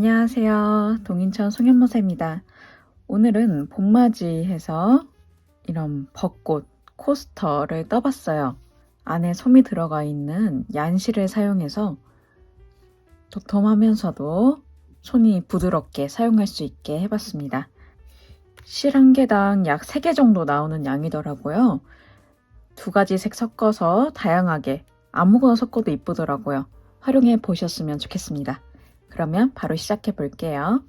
안녕하세요. 동인천 송현모사입니다. 오늘은 봄맞이해서 이런 벚꽃 코스터를 떠봤어요. 안에 솜이 들어가 있는 얀실을 사용해서 도톰하면서도 손이 부드럽게 사용할 수 있게 해봤습니다. 실 한 개당 약 3개 정도 나오는 양이더라고요. 두 가지 색 섞어서 다양하게 아무거나 섞어도 이쁘더라고요. 활용해 보셨으면 좋겠습니다. 그러면 바로 시작해 볼게요.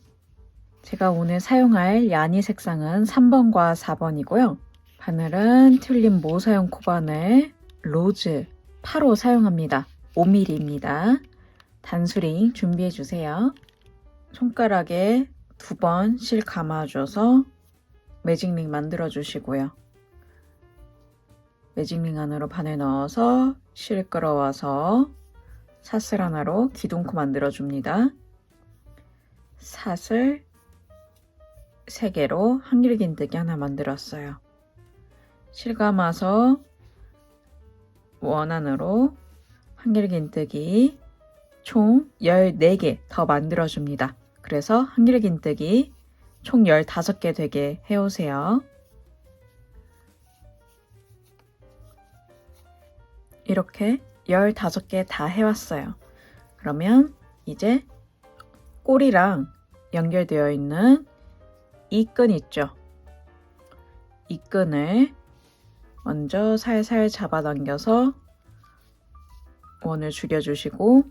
제가 오늘 사용할 야니 색상은 3번과 4번이고요. 바늘은 튤립 모사용 코바늘 로즈 8호 사용합니다. 5mm입니다. 단수링 준비해 주세요. 손가락에 두 번 실 감아줘서 매직링 만들어 주시고요. 매직링 안으로 바늘 넣어서 실 끌어와서 사슬 하나로 기둥코 만들어 줍니다. 사슬 3개로 한길긴뜨기 하나 만들었어요. 실 감아서 원 안으로 한길긴뜨기 총 14개 더 만들어 줍니다. 그래서 한길긴뜨기 총 15개 되게 해오세요. 이렇게 15개 다 해왔어요. 그러면 이제 꼬리랑 연결되어 있는 이 끈 있죠? 이 끈을 먼저 살살 잡아당겨서 원을 줄여주시고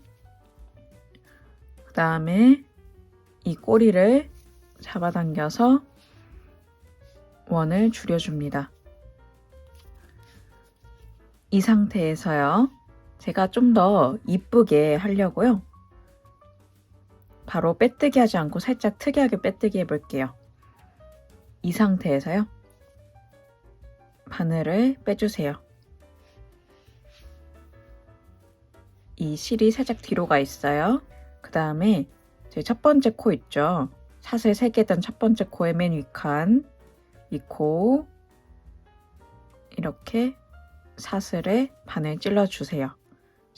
그 다음에 이 꼬리를 잡아당겨서 원을 줄여줍니다. 이 상태에서요. 제가 좀 더 이쁘게 하려고요. 바로 빼뜨기 하지 않고 살짝 특이하게 빼뜨기 해볼게요. 이 상태에서요. 바늘을 빼주세요. 이 실이 살짝 뒤로 가 있어요. 그 다음에 제 첫 번째 코 있죠. 사슬 3개 단 첫 번째 코의 맨 위칸 이 코 이렇게 사슬에 바늘 찔러주세요.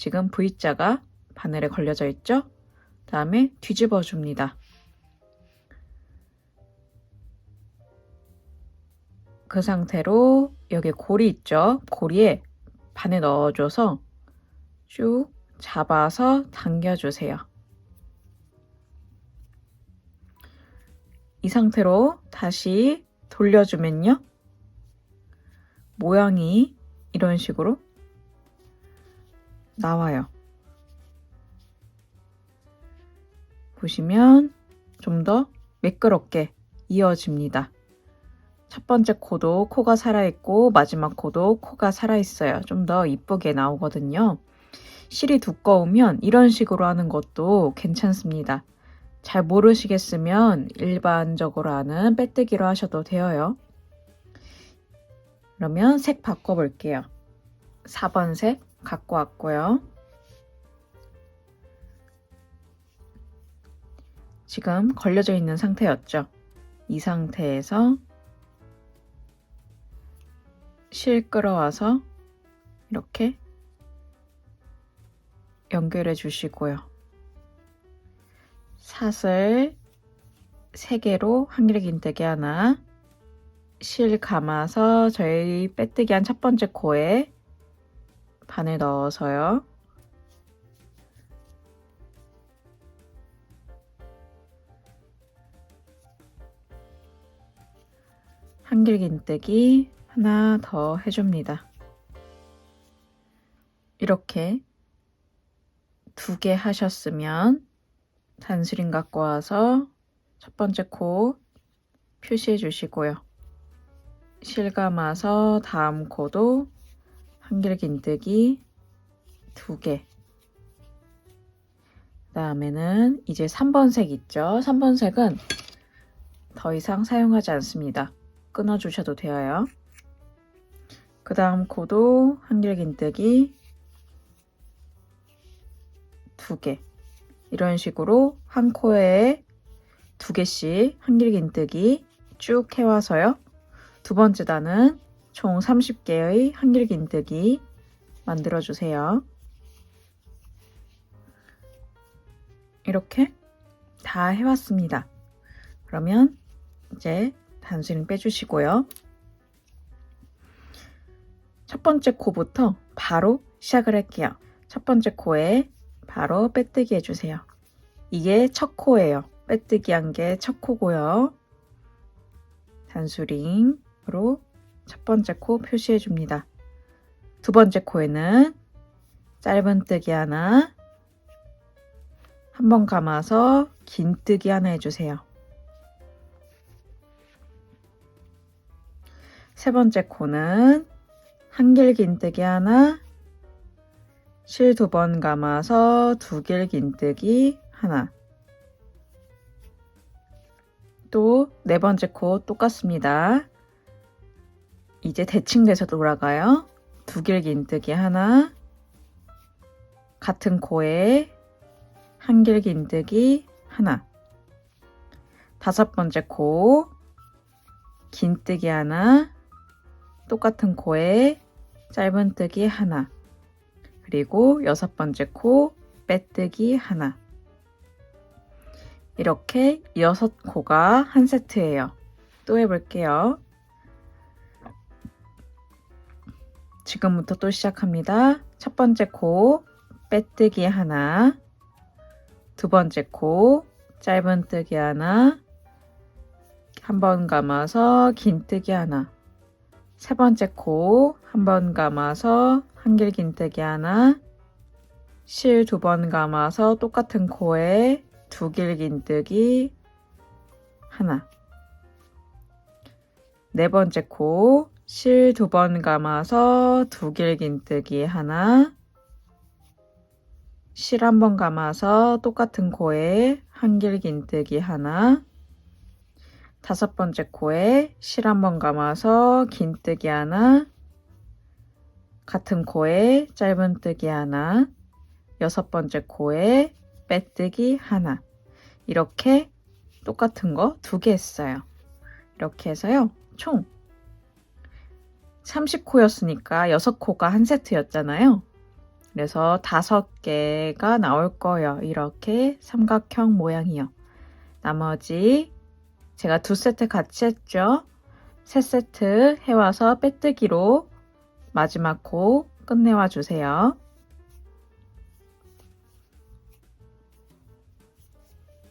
지금 V자가 바늘에 걸려져 있죠? 다음에 뒤집어 줍니다. 그 상태로 여기 고리 있죠? 고리에 바늘 넣어줘서 쭉 잡아서 당겨주세요. 이 상태로 다시 돌려주면요. 모양이 이런 식으로 나와요. 보시면 좀 더 매끄럽게 이어집니다. 첫 번째 코도 코가 살아있고 마지막 코도 코가 살아있어요. 좀 더 이쁘게 나오거든요. 실이 두꺼우면 이런 식으로 하는 것도 괜찮습니다. 잘 모르시겠으면 일반적으로 하는 빼뜨기로 하셔도 되어요. 그러면 색 바꿔볼게요. 4번 색 갖고 왔고요. 지금 걸려져 있는 상태였죠. 이 상태에서 실 끌어와서 이렇게 연결해 주시고요. 사슬 3개로 한길 긴뜨기 하나 실 감아서 저희 빼뜨기 한 첫 번째 코에 바늘 넣어서요. 한길긴뜨기 하나 더 해줍니다. 이렇게 두 개 하셨으면 단수링 갖고 와서 첫 번째 코 표시해 주시고요. 실 감아서 다음 코도 한길 긴뜨기 두 개. 그 다음에는 이제 3번 색 있죠? 3번 색은 더 이상 사용하지 않습니다. 끊어주셔도 되어요. 그 다음 코도 한길 긴뜨기 두 개. 이런 식으로 한 코에 두 개씩 한길 긴뜨기 쭉 해와서요. 두 번째 단은 총 30개의 한길긴뜨기 만들어주세요. 이렇게 다 해왔습니다. 그러면 이제 단수링 빼주시고요. 첫 번째 코부터 바로 시작을 할게요. 첫 번째 코에 바로 빼뜨기 해주세요. 이게 첫 코예요. 빼뜨기 한 게 첫 코고요. 단수링으로 첫 번째 코 표시해 줍니다. 두 번째 코에는 짧은뜨기 하나, 한 번 감아서 긴뜨기 하나 해주세요. 세 번째 코는 한길 긴뜨기 하나, 실 두 번 감아서 두 길 긴뜨기 하나. 또 네 번째 코 똑같습니다. 이제 대칭돼서 돌아가요. 두길 긴뜨기 하나, 같은 코에 한길 긴뜨기 하나. 다섯 번째 코 긴뜨기 하나, 똑같은 코에 짧은뜨기 하나. 그리고 여섯 번째 코 빼뜨기 하나. 이렇게 여섯 코가 한 세트예요. 또 해볼게요. 지금부터 또 시작합니다. 첫 번째 코 빼뜨기 하나, 두 번째 코 짧은 뜨기 하나, 한 번 감아서 긴 뜨기 하나, 세 번째 코 한 번 감아서 한길 긴 뜨기 하나, 실 두 번 감아서 똑같은 코에 두 길 긴 뜨기 하나, 네 번째 코 실 두 번 감아서 두길 긴뜨기 하나, 실 한 번 감아서 똑같은 코에 한길 긴뜨기 하나, 다섯 번째 코에 실 한 번 감아서 긴뜨기 하나, 같은 코에 짧은뜨기 하나, 여섯 번째 코에 빼뜨기 하나. 이렇게 똑같은 거 두 개 했어요. 이렇게 해서요. 총 30코였으니까 6코가 한 세트였잖아요. 그래서 5개가 나올 거예요. 이렇게 삼각형 모양이요. 나머지 제가 두 세트 같이 했죠. 세 세트 해와서 빼뜨기로 마지막 코 끝내와 주세요.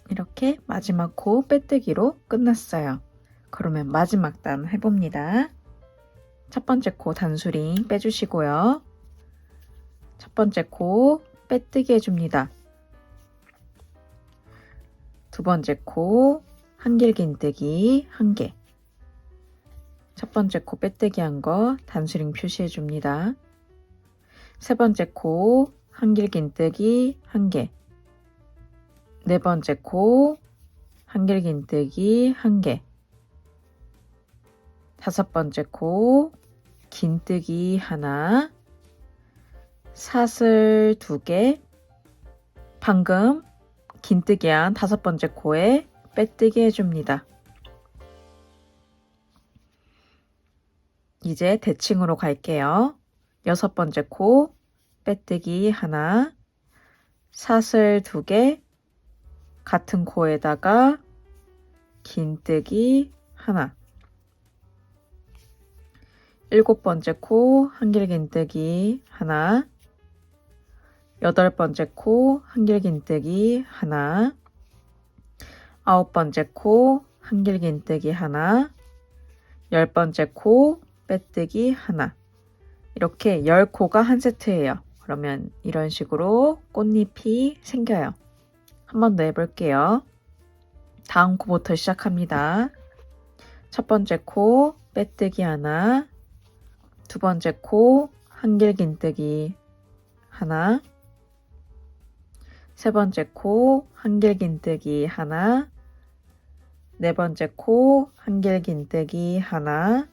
이렇게 마지막 코 빼뜨기로 끝났어요. 그러면 마지막 단 해봅니다. 첫 번째 코 단수링 빼주시고요. 첫 번째 코 빼뜨기 해줍니다. 두 번째 코 한길 긴뜨기 한 개. 첫 번째 코 빼뜨기 한 거 단수링 표시해 줍니다. 세 번째 코 한길 긴뜨기 한 개. 네 번째 코 한길 긴뜨기 한 개. 다섯 번째 코 긴뜨기 하나. 사슬 두 개. 방금 긴뜨기 한 다섯 번째 코에 빼뜨기 해줍니다. 이제 대칭으로 갈게요. 여섯 번째 코 빼뜨기 하나. 사슬 두 개. 같은 코에다가 긴뜨기 하나. 일곱 번째 코 한길 긴뜨기 하나. 여덟 번째 코 한길 긴뜨기 하나. 아홉 번째 코 한길 긴뜨기 하나. 열 번째 코 빼뜨기 하나. 이렇게 열 코가 한 세트예요. 그러면 이런 식으로 꽃잎이 생겨요. 한 번 더 해볼게요. 다음 코부터 시작합니다. 첫 번째 코 빼뜨기 하나, 두 번째 코 한길 긴뜨기 하나, 세 번째 코 한길 긴뜨기 하나, 네 번째 코 한길 긴뜨기 하나,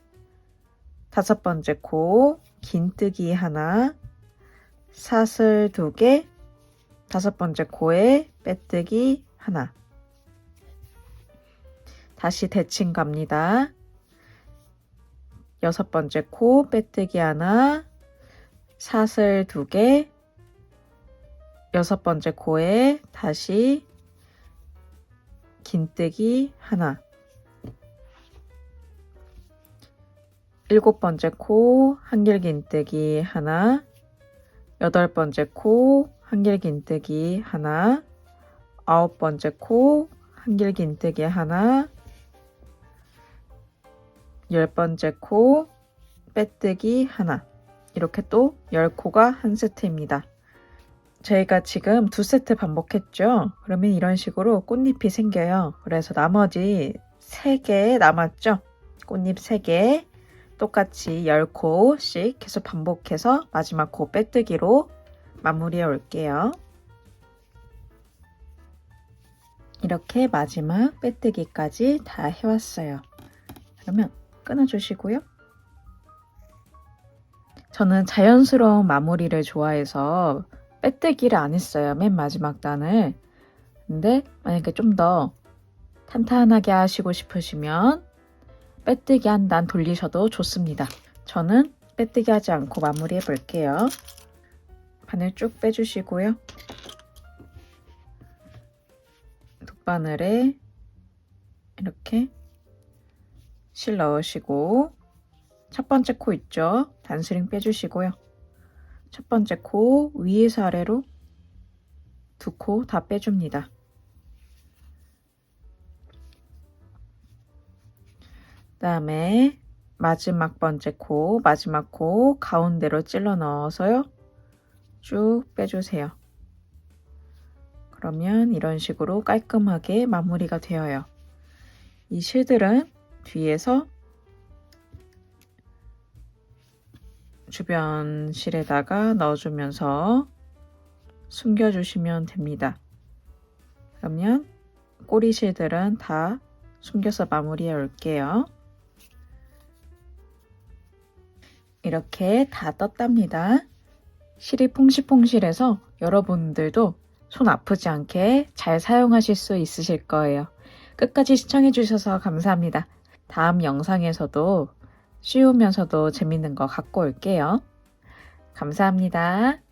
다섯 번째 코 긴뜨기 하나, 사슬 두 개, 다섯 번째 코에 빼뜨기 하나. 다시 대칭 갑니다. 여섯 번째 코 빼뜨기 하나, 사슬 두 개, 여섯 번째 코에 다시 긴뜨기 하나. 일곱 번째 코 한길 긴뜨기 하나. 여덟 번째 코 한길 긴뜨기 하나. 아홉 번째 코 한길 긴뜨기 하나. 열 번째 코 빼뜨기 하나. 이렇게 또 10코가 한 세트입니다. 저희가 지금 두 세트 반복했죠? 그러면 이런 식으로 꽃잎이 생겨요. 그래서 나머지 3개 남았죠? 꽃잎 3개 똑같이 10코씩 계속 반복해서 마지막 코 빼뜨기로 마무리해 올게요. 이렇게 마지막 빼뜨기까지 다 해왔어요. 그러면 끊어주시고요. 저는 자연스러운 마무리를 좋아해서 빼뜨기를 안 했어요. 맨 마지막 단을. 근데 만약에 좀 더 탄탄하게 하시고 싶으시면 빼뜨기 한 단 돌리셔도 좋습니다. 저는 빼뜨기 하지 않고 마무리해 볼게요. 바늘 쭉 빼주시고요. 돗바늘에 이렇게 실 넣으시고 첫 번째 코 있죠? 단스링 빼주시고요. 첫 번째 코 위에서 아래로 두 코 다 빼줍니다. 다음에 마지막 번째 코, 마지막 코 가운데로 찔러 넣어서요. 쭉 빼주세요. 그러면 이런 식으로 깔끔하게 마무리가 되어요. 이 실들은 뒤에서 주변 실에다가 넣어주면서 숨겨주시면 됩니다. 그러면 꼬리 실들은 다 숨겨서 마무리해 올게요. 이렇게 다 떴답니다. 실이 퐁실퐁실해서 여러분들도 손 아프지 않게 잘 사용하실 수 있으실 거예요. 끝까지 시청해주셔서 감사합니다. 다음 영상에서도 쉬우면서도 재밌는 거 갖고 올게요. 감사합니다.